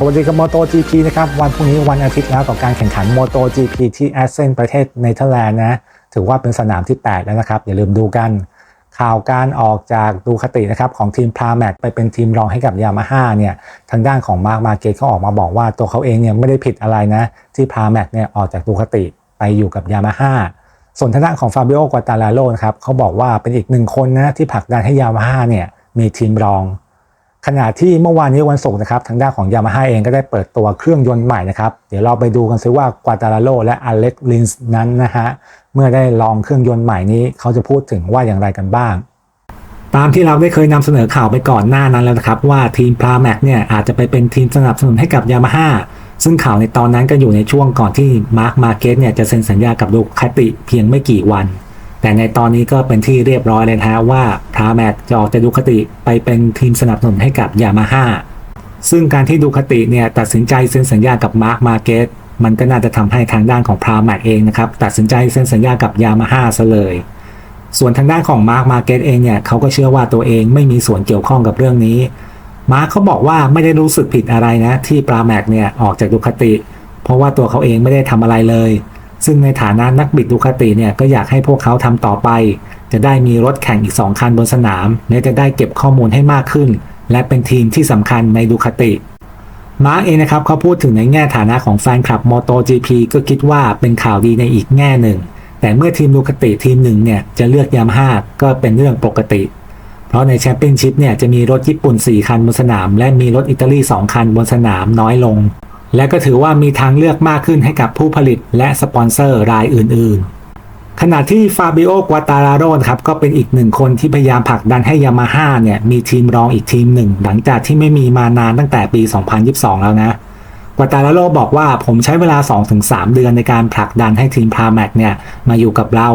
สวัสดีกับ Moto GP นะครับวันพรุ่งนี้วันอาทิตย์แล้วกับการแข่งขัน Moto GP ที่แอสเซนประเทศเนเธอร์แลนด์นะถือว่าเป็นสนามที่ 8 แล้วนะครับ อย่าลืมดูกันข่าวการออกจากดูคตินะครับของทีมพาแม c ไปเป็นทีมรองให้กับยามาฮ่าเนี่ยทางด้านของมาร์คมาเกตเขาออกมาบอกว่าตัวเขาเองเนี่ยไม่ได้ผิดอะไรนะ ที่พาแม c เนี่ยออกจากดูคติไปอยู่กับยามาฮ่าส่วนทางด้านของฟาบิโอกวาตาลาโลนะครับเขาบอกว่าเป็นอีกหนึ่งคนนะที่ผลักดันให้ยามาฮ่าเนี่ยมีทีมรอง ขณะที่เมื่อวานนี้วันศุกร์นะครับทางด้านของยามาฮ่าเองก็ได้เปิดตัวเครื่องยนต์ใหม่นะครับ เดี๋ยวเราไปดูกันซิว่ากวาตาลาโลและอเล็กลินส์นั้นนะฮะเมื่อได้ลองเครื่องยนต์ใหม่นี้ เขาจะพูดถึงว่าอย่างไรกันบ้าง ตามที่เราได้เคยนำเสนอข่าวไปก่อนหน้านั้นแล้วนะครับ ว่าทีมพราแม็กเนี่ยอาจจะไปเป็นทีมสนับสนุนให้กับยามาฮ่าซึ่งข่าวในตอนนั้นก็อยู่ในช่วงก่อนที่มาร์คมาเกตเนี่ยจะเซ็นสัญญากับดูคาติเพียงไม่กี่วัน แต่ในตอนนี้ก็เป็นที่เรียบร้อยเลยนะว่าพราแม็กจะออกจากดูคติไปเป็นทีมสนับสนุนให้กับยามาฮ่าซึ่งการที่ดูคติเนี่ยตัดสินใจเซ็นสัญญากับมาร์คมาเกตมันก็น่าจะทำให้ทางด้านของพราแม็กเองนะครับตัดสินใจเซ็นสัญญากับยามาฮ่าซะเลย ส่วนทางด้านของมาร์คมาเก็ตเองเนี่ยเขาก็เชื่อว่าตัวเองไม่มีส่วนเกี่ยวข้องกับเรื่องนี้ มาร์คเขาบอกว่าไม่ได้รู้สึกผิดอะไรนะที่ปราแม็กเนี่ยออกจากดูคติ เพราะว่าตัวเขาเองไม่ได้ทำอะไรเลย ซึ่งในฐานะนักบิดดูคาติเนี่ยก็อยากให้พวกเขาทำต่อไป จะได้มีรถแข่งอีก 2 คันบนสนาม และจะได้เก็บข้อมูลให้มากขึ้น และเป็นทีมที่สำคัญในดูคาติมาร์กเองนะครับเขาพูดถึงในแง่ฐานะของแฟนคลับ MotoGP ก็คิดว่าเป็นข่าวดีในอีกแง่หนึ่ง แต่เมื่อทีมดูคาติทีมหนึ่งเนี่ยจะเลือกยามาฮ่าก็เป็นเรื่องปกติ เพราะในแชมเปี้ยนชิพเนี่ยจะมีรถญี่ปุ่น 4 คันบนสนาม และมีรถอิตาลี 2 คันบนสนามน้อยลง และก็ถือว่ามีทางเลือกมากขึ้นให้กับผู้ผลิตและสปอนเซอร์รายอื่น ๆ ขณะที่ฟาบิโอกวาตาราโรครับก็เป็นอีกหนึ่งคนที่พยายามผลักดันให้ยามาฮ่าเนี่ยมีทีมรองอีกทีมหนึ่ง หลังจากที่ไม่มีมานานตั้งแต่ปี 2022 แล้วนะกวาตาลาโลบอกว่าผมใช้เวลา 2-3 เดือนในการผลักดันให้ทีมพาแมกเนี่ยมาอยู่กับเรา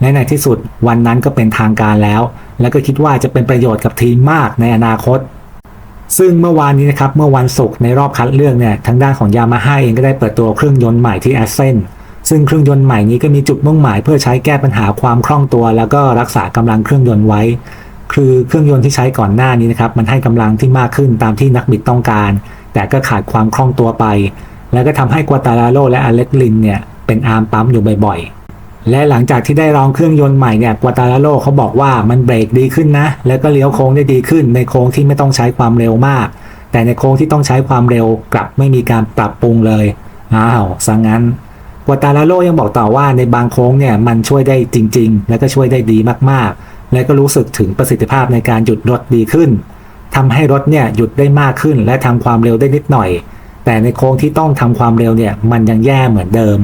และในที่สุดวันนั้นก็เป็นทางการแล้ว และก็คิดว่าจะเป็นประโยชน์กับทีมมากในอนาคต ซึ่งเมื่อวานนี้นะครับเมื่อวันศุกร์ในรอบคัดเลือกเนี่ยทางด้านของยามาฮ่าเองก็ได้เปิดตัวเครื่องยนต์ใหม่ที่แอสเซนซึ่งเครื่องยนต์ใหม่นี้ก็มีจุดมุ่งหมายเพื่อใช้แก้ปัญหาความคล่องตัว แล้วก็รักษากำลังเครื่องยนต์ไว้ คือเครื่องยนต์ที่ใช้ก่อนหน้านี้นะครับมันให้กำลังที่มากขึ้นตามที่นักบิดต้องการ แต่ก็ขาดความคล่องตัวไป แล้วก็ทำให้กัวตาลาโลและอเล็กลินเนี่ยเป็นอาร์มปั๊มอยู่บ่อยๆ และหลังจากที่ได้ลองเครื่องยนต์ใหม่เนี่ยกัวตาลาโลเขาบอกว่ามันเบรกดีขึ้นนะ แล้วก็เลี้ยวโค้งได้ดีขึ้น ในโค้งที่ไม่ต้องใช้ความเร็วมาก แต่ในโค้งที่ต้องใช้ความเร็วกลับไม่มีการปรับปรุงเลยอ้าวสังงั้นกัวตาลาโลยังบอกต่อว่าในบางโค้งเนี่ยมันช่วยได้จริง ๆ และก็ช่วยได้ดีมากๆ และก็รู้สึกถึงประสิทธิภาพในการหยุดรถดีขึ้นทำให้รถเนี่ยหยุดได้มากขึ้น และทำความเร็วได้นิดหน่อย แต่ในโค้งที่ต้องทำความเร็วเนี่ยมันยังแย่เหมือนเดิม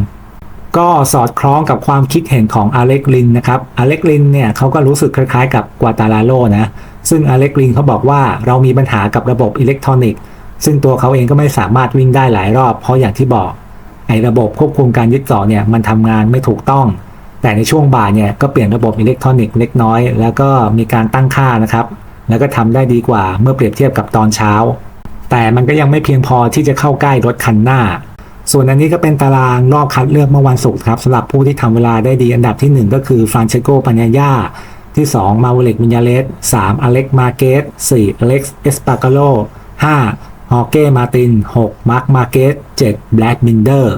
ก็สอดคล้องกับความคิดเห็นของอเล็กลินนะครับอเล็กลินเนี่ยเขาก็รู้สึกคล้ายๆ กับกัวตาลาโลนะซึ่งอเล็กลินเขาบอกว่าเรามีปัญหากับระบบอิเล็กทรอนิกส์ซึ่งตัวเขาเองก็ไม่สามารถวิ่งได้หลายรอบ เพราะอย่างที่บอกไอ้ระบบควบคุมการยึดเกาะเนี่ยมันทำงานไม่ถูกต้อง แต่ในช่วงบ่ายเนี่ยก็เปลี่ยนระบบอิเล็กทรอนิกส์เล็กน้อย แล้วก็มีการตั้งค่านะครับแล้วก็ทำได้ดีกว่าเมื่อเปรียบเทียบกับตอนเช้า แต่มันก็ยังไม่เพียงพอที่จะเข้าใกล้รถคันหน้า ส่วนอันนี้ก็เป็นตารางรอบคัดเลือกเมื่อวันศุกร์ครับสำหรับผู้ที่ทำเวลาได้ดีอันดับที่ 1 ก็คือฟรานเชโกปัญญาย่าที่ 2 มาเวเล็กมิญาเลส3อเล็กมาเกส4อเล็กเอสปาโกโล5ฮอเก้มาติน6มาร์คมาเกส7แบล็กมินเดอร์